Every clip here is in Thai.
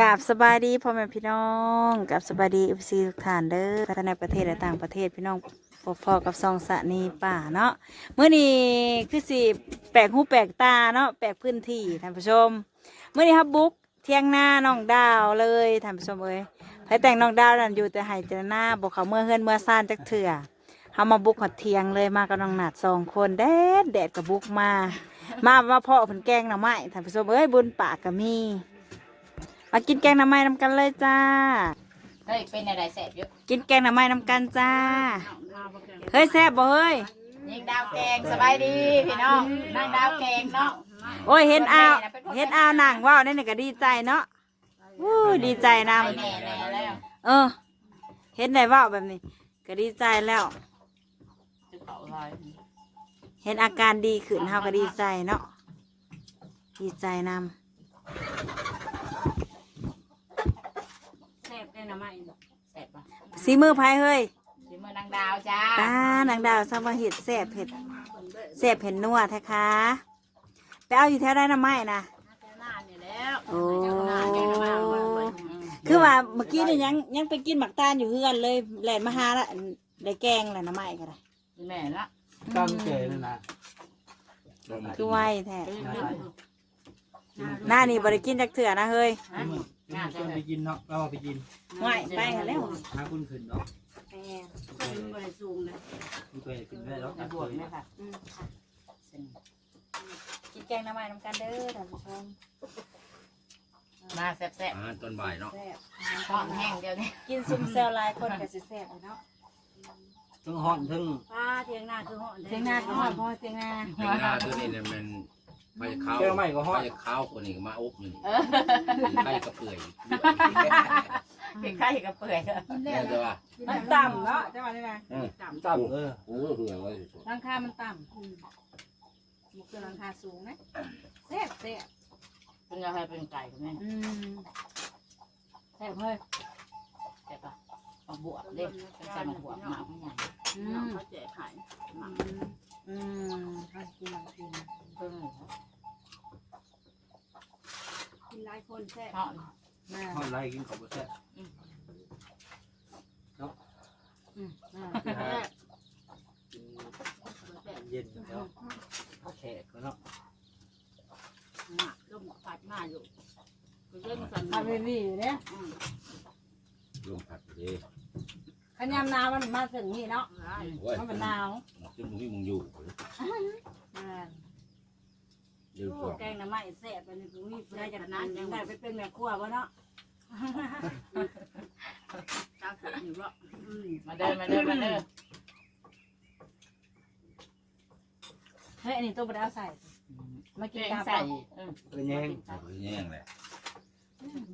กับสบายดีพ่อแม่พี่น้องกับสบายดีเอฟซีทุกท่านเด้อทั้งในประเทศและต่างประเทศพี่น้องพอๆกับซองสะนีป่าเนาะเมื่อนี้คือสิแปลกหูแปลกตาเนาะแปลกพื้นที่ท่านผู้ชมเมื่อนี้ครับบุ๊กเที่ยงหน้าน้องดาวเลยท่านผู้ชมเอ้ยให้แต่งน้องดาวนั่นอยู่แต่ห้แต่หน้าบอกเขาเมื่อเฮือนเมื่อซ่านจักเถื่อเขามาบุกหอดเทียงเลยมากับน้องหนาดสองคนแดดแดดกับบุกมา มามาพ่อผนแกงหน่อไม้ท่านผู้ชมเอ้ยบุญปากกับมี มากินแกงหน่อไม้นำกันเลยจ้า เฮ้ยเป็นอะไรแสบเยอะกินแกงหน่อไม้นำกันจ้า เฮ้ยแซ่บบ่เฮ้ย ยิงดาวแกงสบายดีพี่น้องนั่งดาวแกงเนาะโอ้ยเห็นอาวเห็นอาวหนังว่าวนี่นี่ก็ดีใจเนาะวู้ดีใจนไปแน่แน่แล้วำเออ เห็นได้ว่าวแบบนี้ ก็ดีใจแล้ว จะเผาลอยเห็นอาการดีขึ้นเฮาก็ดีใจเนาะดีใจนแสบ ได้นะไม่แสบปะำสีมือไผเฮ้ยสีมือนางดาวจ้าตานางดาวสมาเห็ดแซ่บเผ็ดแซ่บเผ็ดนัวแท้คะไปเอาอยู่แถวได้น้ำไม้นะหน้าเนี่ยแล้วโอ้คือว่าเมื่อกี้นี่ยังยังไปกินหมักตาลอยู่เฮือนเลยแหลนมาหาละได้แกงแหละน้ำไม้ก็ได้แม่ละตั้งใจนั่นนะคือไวแท้หน้านี่บริกินจากเถื่อนะเฮ้ยห น้าชวนไปกินเนาะเราเอาไปกินไหวไปกันแล้วหาคุณขึ้นเนาะบริสูงเลยคุณเคยขึ้นได้แล้วในบวกไหมค่ะกินแกงน้ำไม้น้ำกันเด้อท่านผู้ชมมาแสบแสบอาหารตอนบ่ายเนาะแซ่บท้องแห้งเดียวนี้กินซุมเซลหลายคนก็สิแซ่บเลยเนาะทั้งห้อนทั้งป้าเทียงหน้าคือห่อนเทียงหน้าคือห่อนพ่อเทียงหน้าเป็นหน้าตัวนี้เนี่ยมัน ไปข้าวแก้วใหม่ก็ห้อนไปข้าวคนนี้ก็มาอบอยู่นี่ไข่กระเปื่อยเป็นไข่กับเปื่อยแน่จะว่ามันต่ำเนาะจังหวะนี้นะต่ำเออโอ้เหื่อยไว้สุดหลังคา มันต่ำมันคือหลังคาสูงนะแซ่บแซ่บเป็นอะไรเป็นไก่กับแม่อืมแซ่บเฮ้ยแสบปะมาบวกเด็กเป็นใส่มาบวกหมาไม่ใหญ่ อืมเขาแจกขายอืมเขากินหลังกินเพิ่งกินหลายคนแซ่บท้องมากห้อนไรกินของบุษแซ่อืมมากกินเย็นแล้วแขกเนาะลมพัดมาอยู่เรื่องสันทำเรวี่อยู่เนี่ยรวมผัดเลย ขันยามหนาวมันมาถึงนี่เนาะโอ้ยมันเป็นหนาวจนมึงมึงอยู่อ่าเดี๋ยวก่อนแกงน้ำไม้แซ่บอันนี้คือมีได้จากนั้นยังได้ไปเป็นแม่ครัววะเนาะมาเดินมาเดินมาเดินเฮ้ยอันนี้ตัวบดเอาใส่มากินเก่งกาใส่เป็นแยงเอาไปแย่งแหละ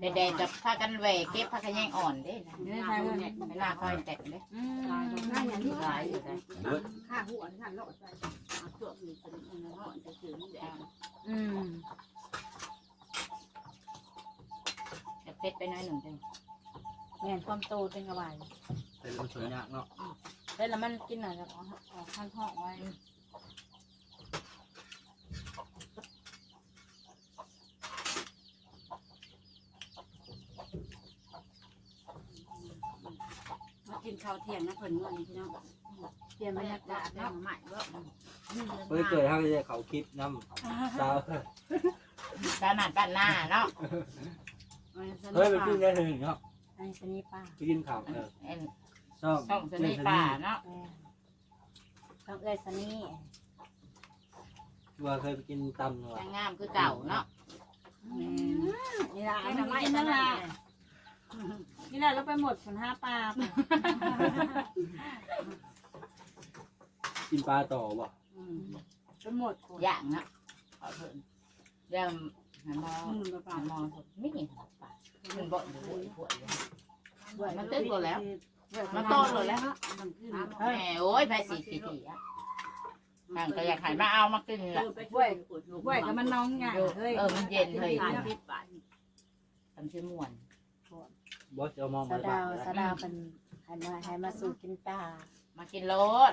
เด็กๆจะพากันแหวกเก็บพากันแย่งอ่อนเด้เวลาคอยแตกเด้อืมง่ายอย่างนี้หลายอยู่เลยเบิดข้าหัวที่ท่านโลดใส่เครื่องมีเป็นอันนั้นห่อนจะถือนี่แดงอืมจะเพชรไปน้อยหนึ่งจังแม่นความโตเป็นกระบายเป็นคนสวยยากเนาะแล้วแล้วมันกินหน่อยจะออกออกข้างท้องไว้ มากิน ข้าวเที่ยงนะเพิ่นว่านี่พี่น้องเปลี่ยนบรรยากาศเนาะใหม่ว่าเฮ้ยเกิดถ้าจะเขาคลิปน้ำสาวขนาดบ้านหน้าเนาะเฮ้ยไปกินได้ถึงเนาะอันนี้สนีป้าไปกินข้าวเออเอ็นชอบช่องสนีป่าเนาะแม่องเอ้ยสนีว่าเคยไปกินตำเนาะงามคือเก่าเนาะนี่ละอันนี้กินนั่นละ นี่ละเราไปหมดผลห้าปลากินปลาต่อบ่ไปหมดอย่างเนาะขอเพิ่นเรื่องหันมองมือมาหันมองไม่เห็นป่ามันบ่นอยู่บ่นบ่นอยู่มันตึ้งก่อนแล้ว มันโตเลยแล้วมันขึ้นแหมโอ้ยไปสีสีสีอะทางก็อยากหายมาเอามากินละไปช่วยกดลงไหวกับมันน้องไงเฮ้ยเออมันเย็นเลยหลายทิศบาททำชื่อม่วน บอสจะเอามองสะมาดาวสะดาวเป็นให้มาให้มาสู่กินปลามากินรถ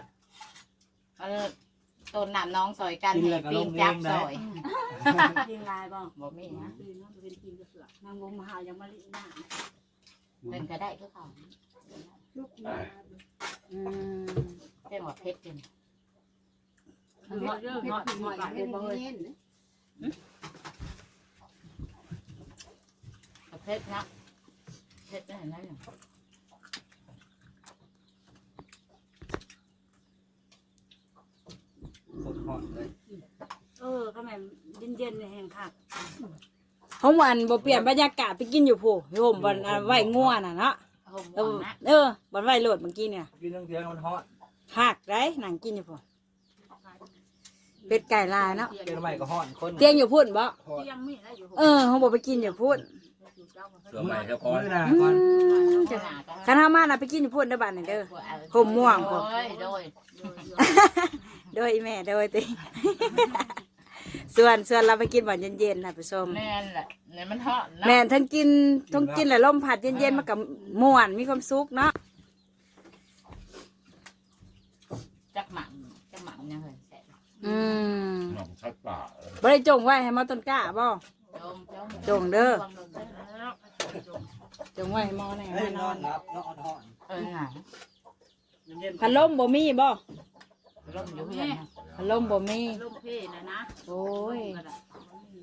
มาต้นน้ำน้องซอยกันให้ปีนจับซอยยิงลายบ่บ่มีนะปีนมันเป็นปีนกระเสือกนางวงมหายังมาลิหน้าเป็นก็ได้คือเขาลูกมาอืมเรียกว่าเพชรเป็นเงาะเยอะเงาะเงาะเป็นบ่เฮ้ยเพชรนะ เพชรเป็นอะไรเนี่ยสดหอดเลยเออก็แม่เย็นๆในแห่งคักห้องวันบ่เปลี่ยนบรรยากาศไปกินอยู่ผู้โยมวันอันไหวง่วนน่ะเนาะโฮมเอวอนนะเออวันไหวโหลดเมื่อกี้เนี่ยกินทั้งเทียงมันฮอดหักได้หนังกินอยู่ผู้เป็ดไก่ลายเนาะเตียงใหม่ก็ฮอดคนเตียงอยู่พุ่นบ่ฮอดเตียงมีอะไรอยู่เออเขาบอกไปกินอยู่พุ่น เสือใหม่เสือก้อนมือหนาอืก่อนมขนาดก็คันเฮามาน่ะไปกินอยู่พุ่นเด้อบ้านนี่เด้อโฮมม่วงพอโอ้ยโดยโดยอีแม่โดยติ ส่วนส่วนเราไปกินบ่อนเย็นๆนะผู้ชม แม่นแหละเนี่ยมันเหาะนะแม่นทั้งกินทั้งกินแล้วลมพัดเย็นๆมากับม่วนมีความสุขเนาะจักหมังจักหมังเนี่ยเฮ้ยแซ่บอืมหนองชัดป่าบ่ได้จงไว้ให้หมอต้นกล้าบ่ จมจมจงเด้อจมเด้อ จงไว้ให้หมอแน่เฮ้ยแน่นนออนนรับนอนฮอดเออหนาเย็นๆพัดลมบ่มีบ่ลมอยู่เพื่อนนะพัดลมบ่มี ลูกพี่นะนะโอ้ย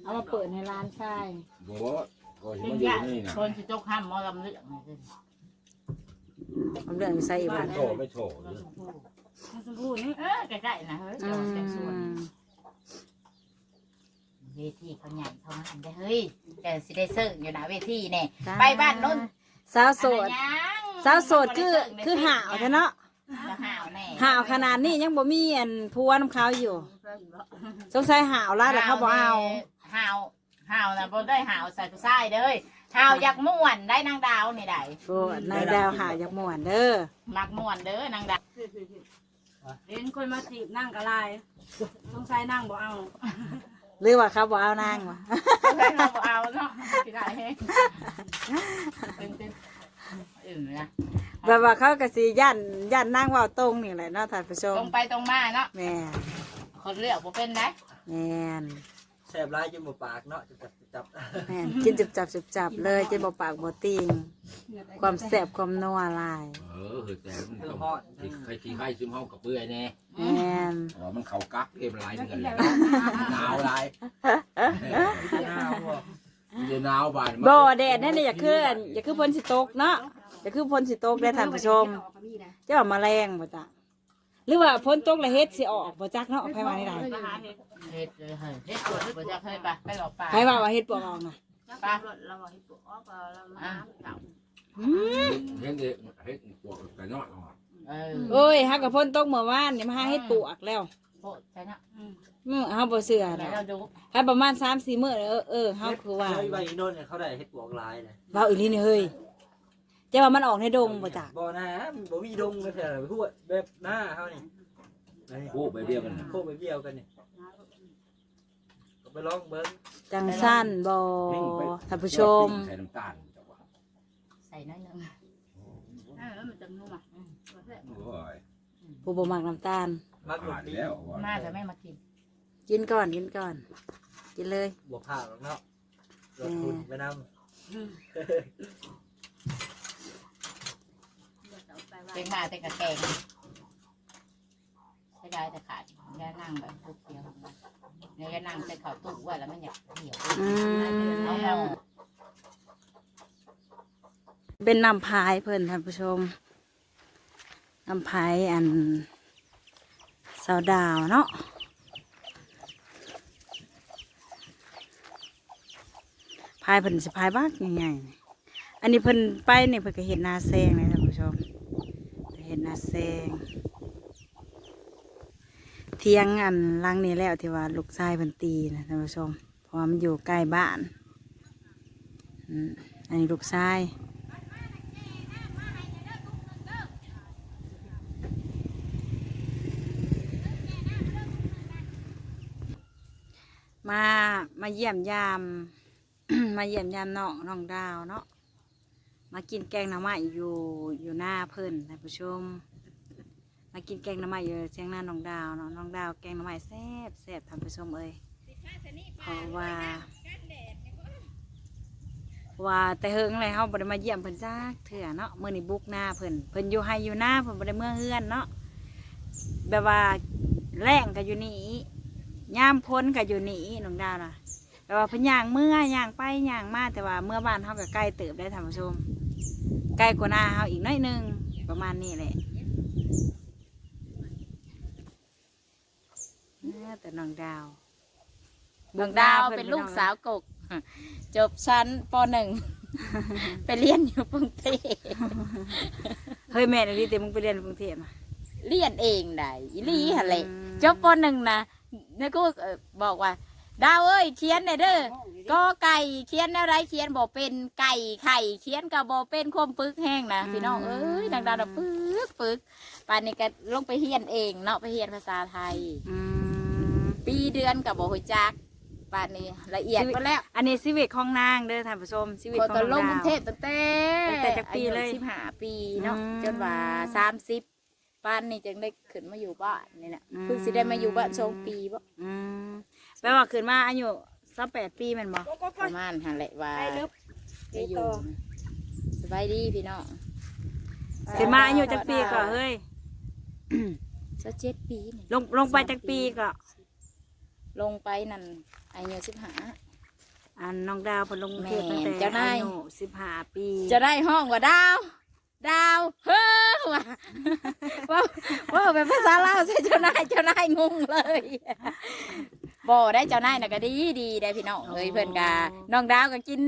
เอามาเปิดให้ร้านชายโบ้ก็ยังเป็นมาอยู่ญาตินี่นะคนที่จกห้ามหมอลำเลือกนี่คือผมเรื่องอยู่ใส่อีกบ่โถไม่โถมันชมพูนี่เออใกล้ๆนะเฮ้ยอืเจ้าแต่ส่วนม เวทีเขาใหญ่เขาหันได้เฮ้ยแต่สิได้เซิร์อยู่นะเวทีเนี่ยไปบ้านนู้นสาวโสดอันนั้นยังสาวโสดคือคือห่าวใช่เนาะจะห่าวแน่ห่าวขนาดนี้ยังบ่มีอันผัวน้ำเขาอยู่ สงสัยห่าวแล้วแต่เขาบ่เอา ห่าวห่าวนะบ่ได้ห่าวใส่ผู้ชายเด้อห่าวอยากม่วนได้นางดาวนี่ได้โอ้นายดาวห่าวอยากม่วนเด้อมักม่วนเด้อนางดาวเห็นคนมาจีบนั่งกะลายสงสัยนั่งบ่เอา หรือว่าเขาบ่เอานางวะเราบ่เอาเนาะสิได้เฮ้เป็นเป็นอื่นนะแบบว่าเขาก็สิย่านย่านนางเว้าตรงนี่แหละเนาะท่านผู้ชตมรงไปตรงมาเนาะแม่นคนเลือกบ่เป็นได้แม่น แสบร้ายจนหมดปากเนาะจับจับแม่นกินจุบจับจุบจับเลยจะบ่ปากบ่ติงความแซ่บความนัวหลายเออเฮ้ยแต่มันต้องที่ใครที่ใครซึมห้องกับเปื่อยแน่แม่นอ๋อมันเข่ากักเอ็มลายเหมือนกันเลยหนาวลายหน้าพวกมันจะหนาวบานบ่แดดนั่นน่ะอย่าคืออันอย่าคือฝนสิตกเนาะอย่าคือฝนสิตกได้อท่านผู้ชมจะเอามาแรงบ่จ้ะ หรือว่าฝนตกแล้วเฮ็ดสิออกบ่จักเนาะไผว่าได้มาหาเห็ดเฮ็ดเลยเฮ้ยเฮ็ดสวนบ่จะเคยไปไปหลอกป่าไผว่าว่าเฮ็ดปวกออกน่ะจักรถเราบอกให้ปลูกออกเรามาเก่าอืมเห็นเด็กเห็นปวกแต่น้อยออกเออโอ้ยฮักกับฝนตกเมื่อวานนี่มาหาเฮ็ดปวกแล้วโพดใช่เนาะอือเฮาบ่เชื่อไหนแล้วเราดูถ้าประมาณ3-4มื้อเออเออเฮาคือว่าแล้วอีใบอีโนนเนี่ยเขาได้เฮ็ดปวกลายเลยเว้าอีหลีนี่เฮ้ย จะว่ามันออกในดงบ่จ้ะบ่นะมันบ่มีดงกันแท้ไปพูดแบบหน้าเขานี่นี่คู่ไปเบี้ยวกันนะโคกไปเบี้ยวกันนี่ก็ไปลองเบิ้งจังสั้นบ่ท่านผู้ชมใส่น้ำตาลจังหวะใส่น้อยหนึงเออมันจะนุ่มอะโอ้ยผู้บ่มักน้ำตาลมักหมผ่าดนปีแล้วมาแต่ไม่มากิน กินก่อนกินก่อน กินเลยบวกผ่าหรอกเนาะลงทุนไปนำ เป็นมาแต่กระแกงใช้ได้แต่ขาดอย่านั่งแบบทุกเดียวเนี่ยนั่งใส่ข้าวตู้ไว้แล้วมันอยากเหี่ยวอืเอาเอาเป็นน้ำพายเพิ่นท่านผู้ชมน้ำพายอันสาวดาวเนาะพายเพิ่นสิพายบ้ากใหญ่ๆอันนี้เพิ่นไปเนี่ยเพิ่นก็เห็นนาแซงเลยท่านผู้ชม เห็นนาแซงเที่ยงอันหลังนี้แล้วที่ว่าลูกชายเพิ่นตีนะท่านผู้ชมเพราะว่ามันอยู่ใกล้บ้านอันนี้ลูกชายมามาเยี่ยมยาม มาเยี่ยมยามน้องน้องดาวเนาะ มากินแกงหน่อไม้อยู่อยู่หน้าเพิ่นท่านผู้ชม มากินแกงหน่อไม้อยู่เชียงหน้าน้องดาวเนาะน้องดาวแกงหน่อไม้แซ่บแซ่บท่านผู้ชมเอ้ยเพราะว่าว่าแต่เฮิงอะไรเฮาบ่ได้มาเยี่ยมเพิ่นจักเถื่อเนาะเมื้อนี้บุกหน้าเพิ่นเพิ่นอยู่ไห้อยู่หน้าเพิ่นบ่ได้เมื่อเฮือนเนาะแบบว่าแรงก็อยู่นี่ยามพ้นก็อยู่นี่น้องดาวนะแต่ว่าเพิ่นย่างเมื่อย่างไปย่างมาแต่ว่าเมื่อบ้านเฮาก็ใกล้เติบได้ท่านผู้ชม ใกล้กว่าหน้าเฮาอีกหน้อยหนึงประมาณนี้แหละเออแต่น้องดาวดวงดาวเป็นลูกสาวกก จบชั้นปหนึ่งไปเรียนอยู่กรุงเทพเฮ้ยแม่เดี๋ยวนี้เต็มมึงไปเรียนกรุงเทพมาเรียนเองได้อีหลีฮะเลยอืมจบปหนึ่งนะนี่กูเอ่อบอกว่า ดาวเอ้ยเขียนหน่อยเด้อก็ไก่เขียนอะไรเขียนบอกเป็นไก่ไข่เขียนกับบอกเป็นความปึกแห้งนะพี่น้องเอ้ยดังดาวน่ะปึกปึกป่านนี้ก็ลงไปเรียนเองเนาะไปเรียนภาษาไทยอืมปีเดือนกับบอกหุจักป่านนี้ละเอียดก็แล้ว อันนี้ชีวิตของนางเด้อท่านผู้ชมชีวิตคขนองก็น้ลองงกรุงดาวเทพตั้งแต่ตั้งแต่จักปีเลยสิบห้าปีเนาะอืมจนว่าสามสิบป้านนี่จึงได้ขึ้นมาอยู่บ้านนี่แหละอืมเพิ่งสิได้มาอยู่บ้านสองปีบ่อืม แปลว่าขึ้นมาอายุสักแปดปีแมันบ่ประมาณหันแหละว่าไปลึบจะอยู่สบายดีพี่น้องขึ้นมาอายุจักปีก็เฮ้ยสักเจ็ดปีนี่ลงลงไปจักปีก็ ลงไปนั่นอายุสิบห้า อันน้องดาวเพนลงกรุงเทพแม่ตั้งแต่เจ้านาย อายุสิบห้าปีจะได้ห้องว่าดาว ดาวเฮ้อว่ะว่าว่าเป็นภาษาลาวใช่เจ้านายเจ้านายงงเลย บ่ได้เจ้านายน่ะก็ดีดีได้พี่น้องเอ้ยเพิ่นกะน้องดาวก็กิน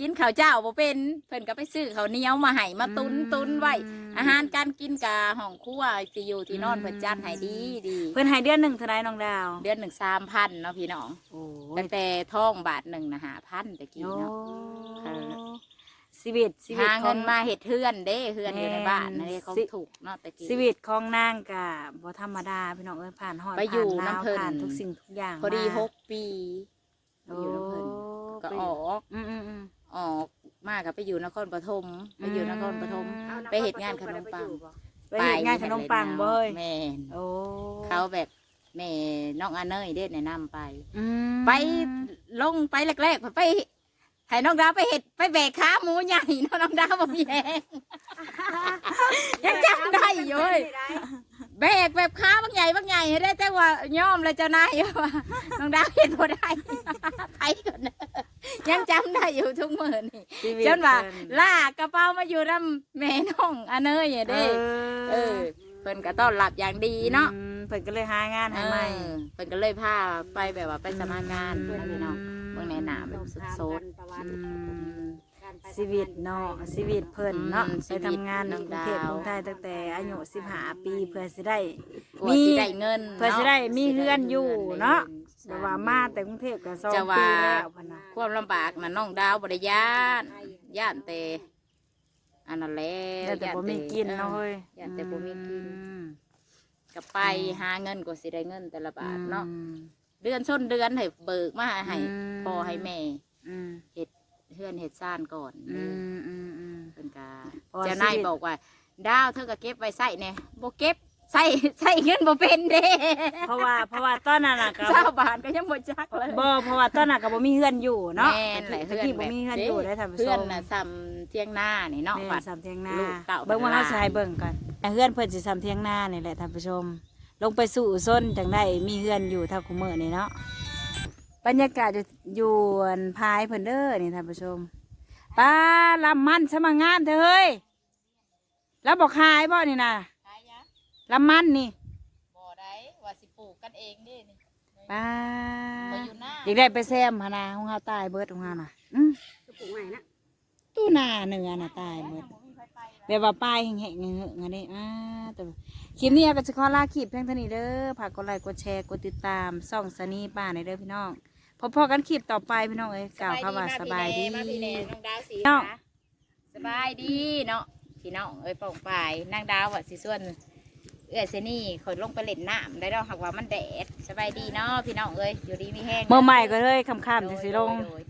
กินข้าวเจ้าบ่เป็นเพิ่นก็ไปซื้อข้าวเหนียวมาให้มาตุนตุนไว้อาหารการกินกะห้องครัวที่อยู่ที่นอนเพิ่นจัดให้ดีดีเพิ่นให้เดือนหนึ่งเท่าไรน้องดาว เดือนหนึ่งสามพันเนาะพี่น้องโอ้ตั้งแต่ท้องบาทหนึ่งนะหาพันตะกี้โอ้เนาะ ชีวิตชีวิตหาขเงิองนมาเห็ดเทือนเด้เฮือนอยู่ในบ้านแม่นนั่นเด้เขาสิ ถูกเนาะตะกี้ ชีวิตของนางกะบ่ธรรมดาพี่น้องเอ้ยผ่านหอดไปอยู่ผ่านหาวน้ำเพิ่น ผ่านทุกสิ่งทุกอย่างพอดีมาหกปีไปโอ้อยู่น้ำเพิ่นก็ออกอืมอืมอืมออกมากกับไปอยู่นครปฐมไปอยู่นครปฐมไปเฮ็ดงานขนมปัง ไปเฮ็ดงานขนมปังเบ้ยแม่นโอ้เขาแบบแม่น้องอาเนยเด้แนะนำไป อืมไปลงไปแรกๆไป ให้น้องดาวไปเห็ดไปแบกขาหมูใหญ่เนาะน้องดาวบ่มีแรงยังจำได้อยู่เว้ยแบกแบบขาบางใหญ่บางใหญ่ได้แต่ว่าย่อมเลยเจ้านายว่าน้องดาวเห็นบ่ได้ไปก่อนเด้อยังจำได้อยู่ทุกมื้อนี่ชีวิตจนว่าเพิ่นลากกระเป๋ามาอยู่นำแม่น้องอาเนยเด้เออเพิ่นก็ต้อนรับอย่างดีเนาะอืมเพิ่นก็เลยหางานเอให้ใหม่อเพิ่นก็เลยพาไปแบบว่าไปสมัครงานนะพี่น้องเบิ่งในหน้าแบบสดอืม ชีวิตเนาะชีวิตเพิ่นเนาะอืมไปทำงานชีในวิตกรุงเทพน้องดาวกรุงไทยตั้งแต่อายุ15ปีเพื่อสิได้ กลัวสิได้เงินเพื่อสิได้มีเฮือนอยู่เนาะสิแต่ได้ว่ามาแต่กรุงเทพก็สองจะว่าปีแล้วพะนะความลำบากน่ะน้องดาวบ่ได้ย่านย่านแต่อันนั้นแหละแต่แต่บ่มีกินเนาะเฮ้ยย่านแต่บ่มีกิน อืม ก็ไปหาเงินก็สิได้เงินแต่ละบาทเนาะ อืม เดือนส้นเดือนให้เบิกมาให้อืม พ่อให้แม่อืมเฮ็ดเฮือนเฮ็ดซ่านก่อนอืมอืมอืม เพิ่นก็เพราะว่าเจ้านายชีวิตบอกว่า ดาวเธอก็เก็บไว้ใส่แหน่บ่เก็บใส่ใส่เงินบ่เป็นเด้เพราะว่าเพราะว่าตอนนั้นน่ะก็เจ้าบาทก็ยังบ่จักเลย บ่เพราะว่าตอนนั้นก็บ่มีเฮือนอยู่เนาะแม่นแหละตะกี้บ่มีเฮือนอยู่ได้ท่านผู้ชเพื่อนมน่ะซ้ำเที่ยงหน้านี่เนาะแม่บัดนสามเทียงนาลูกเต้าเบิ่งว่าพัเฮาฒนาสิให้เบิ่งก่อนแต่เฮือนเพิ่นสิสามเทียงนานี่แหละท่านผู้ชม ลงไปสู่ส้นจังได้มีเฮือนอยู่เท่าคุมื้อนี่เนาะบรรยากาศอยู่อยู่อันพายเพิ่นเด้อนี่ท่านผู้ชมปลาลำมันสมังงามเถอะเฮ้ยแล้วบอกขายบ่นี่น่ะขายยะลำมันนี่บ่ได้ว่าสิปลูกกันเองเด้นี่ปลาไปอยู่หน้าอยากได้ไปแซมหนนาของเฮาตายเบิดของเฮาน่ะอืมปลูกใหม่นะตู้นาเนื้อน่ะตายเบิด แบบว่าป้ายแห้งๆเงอะๆอันนี้อ่าแต่คลิปนี้ก็จะขอลาคลิปเพียงเท่านี้เด้อฝากกดไลค์กดแชร์กดติดตามส่องสนีป้าในอยเด้อพี่น้องพบพอกันคลิปต่อไปพี่น้องเอ้ยกล่าวคำว่าสบายดีมาพี่แนน้องดาวสีน้องนะสบายดีเนาะพี่น้องเอ้ยป่องปายนางดาวว่าสิส่วนเอื้อยเซนี่คนลงไปเล่นน้ำได้ดอกหากว่ามันแดดสบายดีเนาะพี่น้องเอ้ยอยู่ดีมีแห้งเมื่อใหม่ก็เลยคำๆจะสิลงโดยโดย